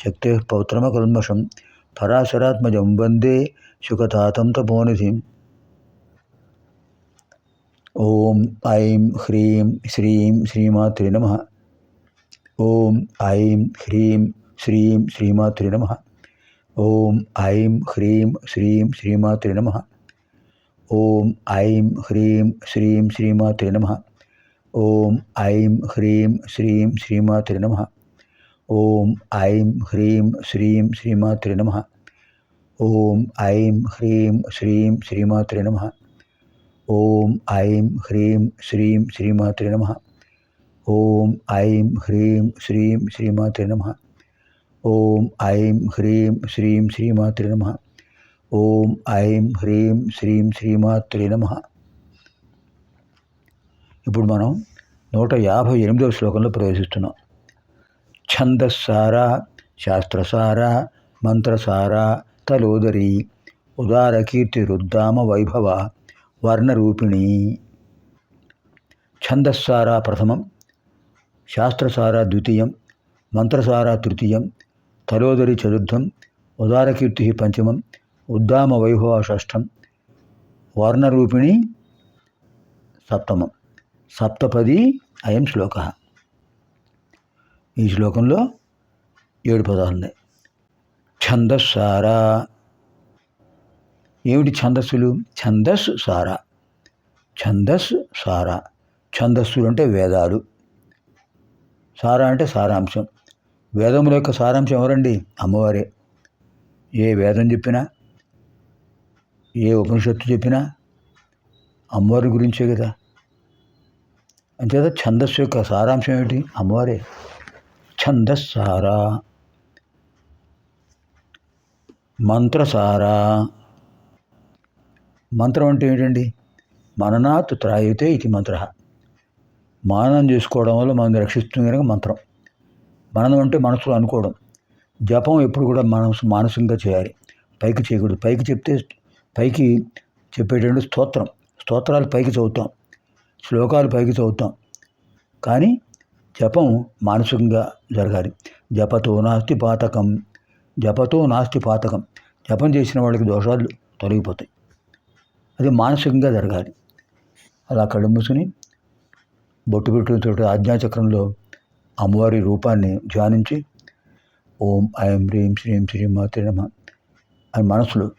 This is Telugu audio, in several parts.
శక్తే పౌత్రమకల్మషం పరాశరాత్మజం వందే శుకతాతం తపోనిధిం ఓం ఐం హ్రీం శ్రీం శ్రీమాతృ నమ ఓం ఐం హ్రీం శ్రీం శ్రీమాతృ నమ ఓం ఐం హ్రీం శ్రీం శ్రీమాతృ నమ ఓం ఐం హ్రీం శ్రీం శ్రీమాతృ నమ ఓం ఐం హ్రీం శ్రీం శ్రీమాతృ నమ ఓం ఐం హ్రీం శ్రీం శ్రీమాతృ నమ. ఓం ఐం హ్రీం శ్రీం శ్రీమాతృ నమ. ఓం ఐం హ్రీం శ్రీం శ్రీమాతృ నమ. ఓం ఐం హ్రీం శ్రీం శ్రీమాతృ నమ. ఓం ఐం హ్రీం శ్రీం శ్రీమాతృ నమ. ఓం ఐం హ్రీం శ్రీం శ్రీమాతృ నమ. ఇప్పుడు మనం నూట యాభై ఎనిమిదవ శ్లోకంలో ప్రవేశిస్తున్నాం. ఛందస్సార శాస్త్రసార మంత్రసార తలోదరి ఉదార కీర్తి రుద్దామ వైభవ వర్ణరూపిణి. ఛందస్సార ప్రథమం శాస్త్రసార ద్వితీయం మంత్రసార తృతీయం తలోదరి చతుర్థం ఉదారకీర్తి పంచమం ఉద్దామ వైభవ షష్టం వర్ణరూపిణి సప్తమం. సప్తపది అయం శ్లోక. ఈ శ్లోకంలో ఏడు పదాలు ఉన్నాయి. ఛందస్సారా. ఏమిటి ఛందస్సులు? ఛందస్ సారా ఛందస్ సారా ఛందస్సులు అంటే వేదాలు. సారా అంటే సారాంశం. వేదముల యొక్క సారాంశం ఎవరండి? అమ్మవారే. ఏ వేదం చెప్పినా ఏ ఉపనిషత్తు చెప్పినా అమ్మవారి గురించే కదా. అంచేత ఛందస్సు యొక్క సారాంశం ఏమిటి? అమ్మవారే. ఛందస్సార? మంత్రసార? మంత్రం అంటే ఏంటండి? మననాత్ త్రాయితే ఇది మంత్ర. మానం చేసుకోవడం వల్ల మనం రక్షిస్తుంది కనుక మంత్రం. మననం అంటే మనసులో అనుకోవడం. జపం ఎప్పుడు కూడా మనసు మానసికంగా చేయాలి. పైకి చేయకూడదు. పైకి చెప్తే పైకి చెప్పేటటువంటి స్తోత్రం. స్తోత్రాలు పైకి చదువుతాం. శ్లోకాలు పైకి చదువుతాం. కానీ జపం మానసికంగా జరగాలి. జపతో నాస్తి పాతకం జపతో నాస్తి పాతకం. జపం చేసిన వాళ్ళకి దోషాలు తొలగిపోతాయి. అది మానసికంగా జరగాలి. అలా కళ్ళు మూసుకుని బొట్టు పెట్టుతో ఆజ్ఞాచక్రంలో అమ్మవారి రూపాన్ని ధ్యానించి ఓం ఐం హ్రీం శ్రీం శ్రీం మాత్రే నమ అని మనసులో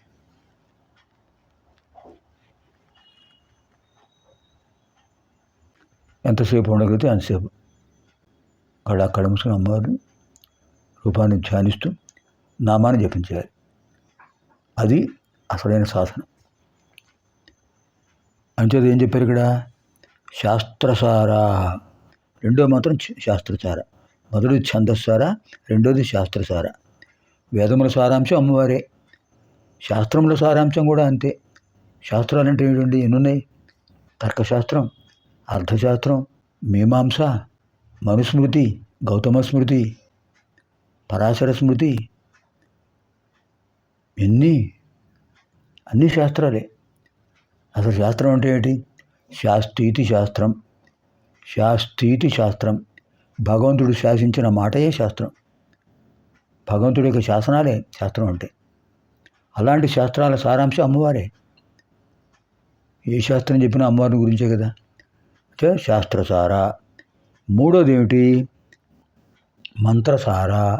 ఎంతసేపు ఉండగలిగితే అంతసేపు. అక్కడ అక్కడ మూసుకుని అమ్మవారిని రూపాన్ని ధ్యానిస్తూ నామాన్ని జపించాలి అది అసలైన సాధన. అంచేది ఏం చెప్పారు ఇక్కడ? శాస్త్రసార. రెండో మాత్రం శాస్త్రసార. మొదటిది ఛందస్సార రెండోది శాస్త్రసార. వేదముల సారాంశం అమ్మవారే. శాస్త్రముల సారాంశం కూడా అంతే. శాస్త్రాలు అంటే ఏంటండి ఎన్నున్నాయి? తర్కశాస్త్రం అర్థశాస్త్రం మీమాంస మనుస్మృతి గౌతమ స్మృతి పరాశర స్మృతి ఎన్ని అన్ని శాస్త్రాలే. అసలు శాస్త్రం అంటే ఏంటి? శాస్త్రీతి శాస్త్రం. శాస్త్రీతి శాస్త్రం. భగవంతుడు శాసించిన మాటయే శాస్త్రం. భగవంతుడి యొక్క శాసనాలే శాస్త్రం అంటే. అలాంటి శాస్త్రాల సారాంశం అమ్మవారే. ఏ శాస్త్రం చెప్పినా అమ్మవారిని గురించే కదా. అంటే శాస్త్రసార. మూడోది ఏమిటి మంత్రసార.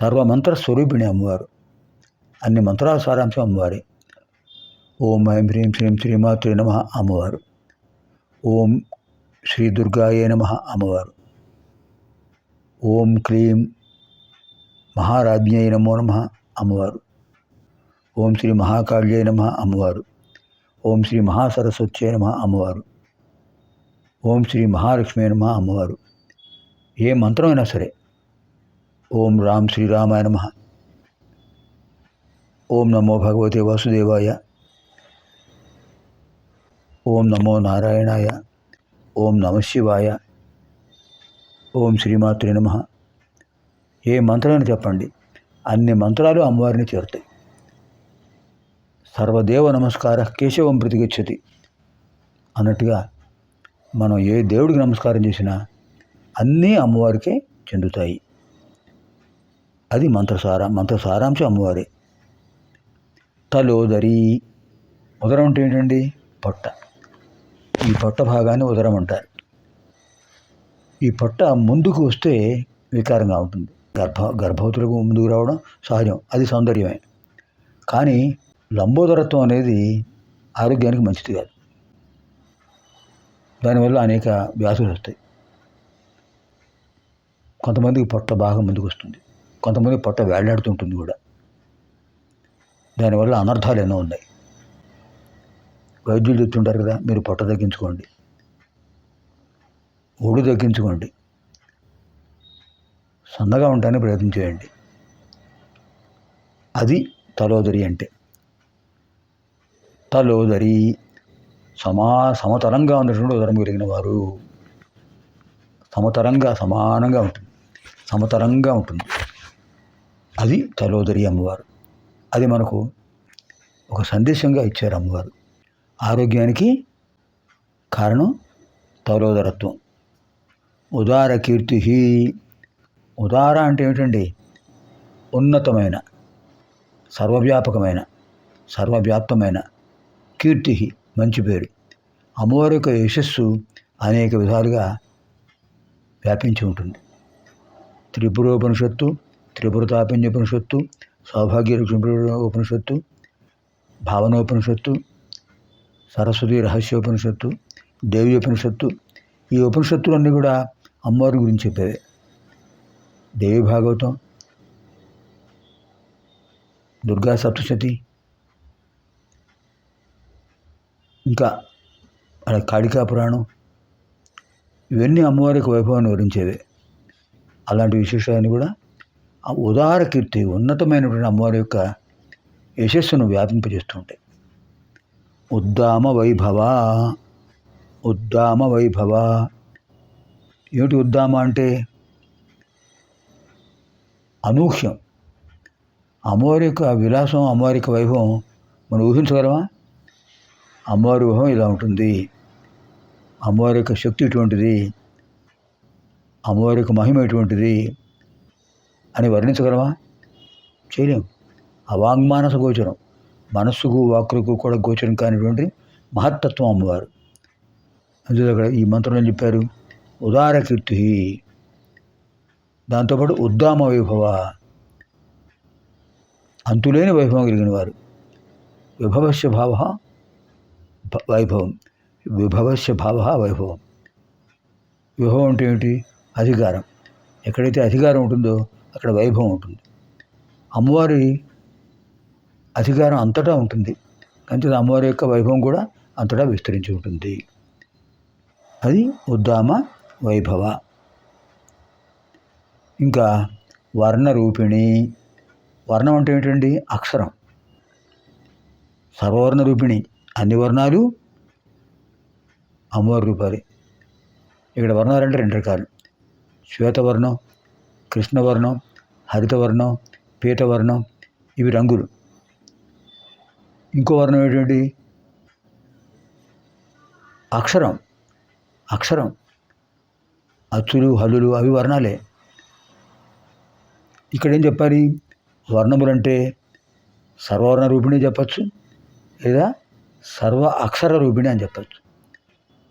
సర్వమంత్ర స్వరూపిణి అమ్మవారు. అన్ని మంత్రాల సారాంశం అమ్మవారి. ఓం ఐం హ్రీం శ్రీం శ్రీమాతృ నమ అమ్మవారు. ఓం శ్రీ దుర్గాయే నమ అమ్మవారు. ఓం క్లీం మహారాజ్ఞయ నమో నమ అమ్మవారు. ఓం శ్రీ మహాకాళ్యై నమ అమ్మవారు. ఓం శ్రీ మహాసరస్వత్యే నమ అమ్మవారు. ఓం శ్రీ మహాలక్ష్మి నమ అమ్మవారు. ఏ మంత్రం అయినా సరే. ఓం రామ్ శ్రీరామాయ నమ. ఓం నమో భగవతే వాసుదేవాయ. ఓం నమో నారాయణాయ. ఓం నమ శివాయ. ఓం శ్రీమాత్రే నమ. ఏ మంత్రాన్ని చెప్పండి? అన్ని మంత్రాలు అమ్మవారిని చేరుతాయి. సర్వదేవ నమస్కార కేశవం ప్రతిగచ్చతి. అన్నట్టుగా మనం ఏ దేవుడికి నమస్కారం చేసినా అన్నీ అమ్మవారికే చెందుతాయి. అది మంత్రసార మంత్ర సారాంశం అమ్మవారే. తలోదరి ఉదరం అంటే ఏంటండి? పొట్ట. ఈ పొట్ట భాగాన్ని ఉదరం అంటారు. ఈ పొట్ట ముందుకు వస్తే వికారంగా ఉంటుంది. గర్భ గర్భవతులకు ముందుకు రావడం సహజం అది సౌందర్యమే. కానీ లంబోదరత్వం అనేది ఆరోగ్యానికి మంచిది కాదు. దానివల్ల అనేక వ్యాధులు వస్తాయి. కొంతమందికి పొట్ట బాగా ముందుకు వస్తుంది. కొంతమంది పొట్ట వేళ్ళాడుతుంటుంది కూడా. దానివల్ల అనర్థాలు ఎన్నో ఉన్నాయి. వైద్యులు చెప్తుంటారు కదా మీరు పొట్ట తగ్గించుకోండి. ఒడు తగ్గించుకోండి. సన్నగా ఉండడానికి ప్రయత్నం చేయండి. అది తలోదరి అంటే. తలోదరి సమా సమతలంగా ఉన్నటువంటి ఉదరం కలిగిన వారు సమతరంగా సమానంగా ఉంటుంది. సమతరంగా ఉంటుంది. అది తలోదరి అమ్మవారు. అది మనకు ఒక సందేశంగా ఇచ్చారు అమ్మవారు. ఆరోగ్యానికి కారణం తలోదరత్వం. ఉదార కీర్తి ఉదార అంటే ఏమిటండి? ఉన్నతమైన సర్వవ్యాపకమైన సర్వవ్యాప్తమైన కీర్తి మంచి పేరు. అమ్మవారి యొక్క యశస్సు అనేక విధాలుగా వ్యాపించి ఉంటుంది. త్రిపురోపనిషత్తు త్రిపురతాపన్యోపనిషత్తు సౌభాగ్య ఉపనిషత్తు భావనోపనిషత్తు సరస్వతి రహస్యోపనిషత్తు దేవి ఉపనిషత్తు ఈ ఉపనిషత్తులన్నీ కూడా అమ్మవారి గురించి చెప్పేవి. దేవి భాగవతం దుర్గా సప్తశతి ఇంకా అలా కాళికా పురాణం ఇవన్నీ అమ్మవారికి వైభవాన్ని వివరించేవి అలాంటి విశేషాన్ని కూడా ఆ ఉదార కీర్తి ఉన్నతమైనటువంటి అమ్మవారి యొక్క యశస్సును వ్యాపింపజేస్తూ ఉంటాయి. ఉద్దామ వైభవ ఉద్దామ వైభవ. ఏమిటి ఉద్దామ అంటే? అనూహ్యం. అమ్మవారి యొక్క విలాసం అమ్మవారి యొక్క వైభవం మనం ఊహించగలమా? అమ్మవారి ఊహం ఇలా ఉంటుంది. అమ్మవారి యొక్క శక్తి ఇటువంటిది అమ్మవారి యొక్క మహిమ ఎటువంటిది? అని వర్ణించగలమా? చేయలేం. అవాంగ్మానస గోచరం మనస్సుకు వాక్కులకు కూడా గోచరం కానిటువంటి మహత్తత్వం అమ్మవారు. అందులో అక్కడ ఈ మంత్రంలో చెప్పారు? ఉదార కీర్తి దాంతోపాటు ఉద్దామ వైభవ అంతులేని వైభవం కలిగిన వారు. విభవస్య భావ వైభవం. విభవస్య భావ వైభవం. విభవం అంటే ఏమిటి? అధికారం. ఎక్కడైతే అధికారం ఉంటుందో అక్కడ వైభవం ఉంటుంది. అమ్మవారి అధికారం అంతటా ఉంటుంది. అంతే అమ్మవారి యొక్క వైభవం కూడా అంతటా విస్తరించి ఉంటుంది. అది ఉద్దామ వైభవ. ఇంకా వర్ణ రూపిణి వర్ణం అంటే ఏంటండి? అక్షరం. సర్వవర్ణ రూపిణి అన్ని వర్ణాలు అమ్మవారి రూపాలి. ఇక్కడ వర్ణాలు అంటే రెండు రకాలు. శ్వేతవర్ణం కృష్ణవర్ణం హరితవర్ణం పీతవర్ణం ఇవి రంగులు. ఇంకో వర్ణం ఏంటండి? అక్షరం అక్షరం. అచ్చులు హల్లులు అవి వర్ణాలే. ఇక్కడ ఏం చెప్పాలి? వర్ణములంటే సర్వవర్ణ రూపిణి చెప్పచ్చు లేదా సర్వ అక్షర రూపిణి అని చెప్పచ్చు.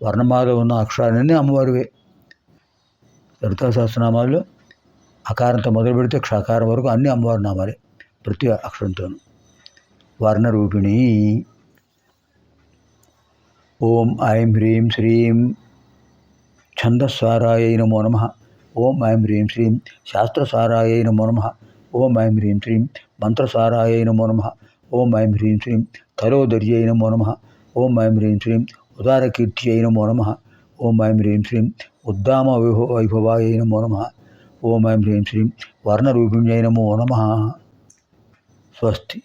వర్ణమాల ఉన్న అక్షరాలన్నీ అమ్మవారివే. లలితా సహస్రనామాల్లో అకారంతో మొదలు పెడితే క్షకారం వరకు అన్ని అమ్మవారి నామాలే ప్రతి అక్షరంతోనూ. వర్ణరూపిణి. ఓం ఐం హ్రీం శ్రీం ఛందస్సారాయై నమో నమ. ఓం ఐం హ్రీం శ్రీం శాస్త్రసారాయై నమో నమ. ఓం ఐం హ్రీం శ్రీం మంత్రసారాయై నమో నమ. ఓం ఐం హ్రీం శ్రీం తరోదర్యై నమో నమ ఓం ఐం హ్రీం శ్రీం ఉదారకీర్త్యై నమో నమ ఓం ఐం హ్రీం శ్రీం ఉద్దామ వైభవ వైభవాయ నమో నమ ఓం ఐం హ్రీం శ్రీం వర్ణరూపిణ్యై నమో నమ స్వస్తి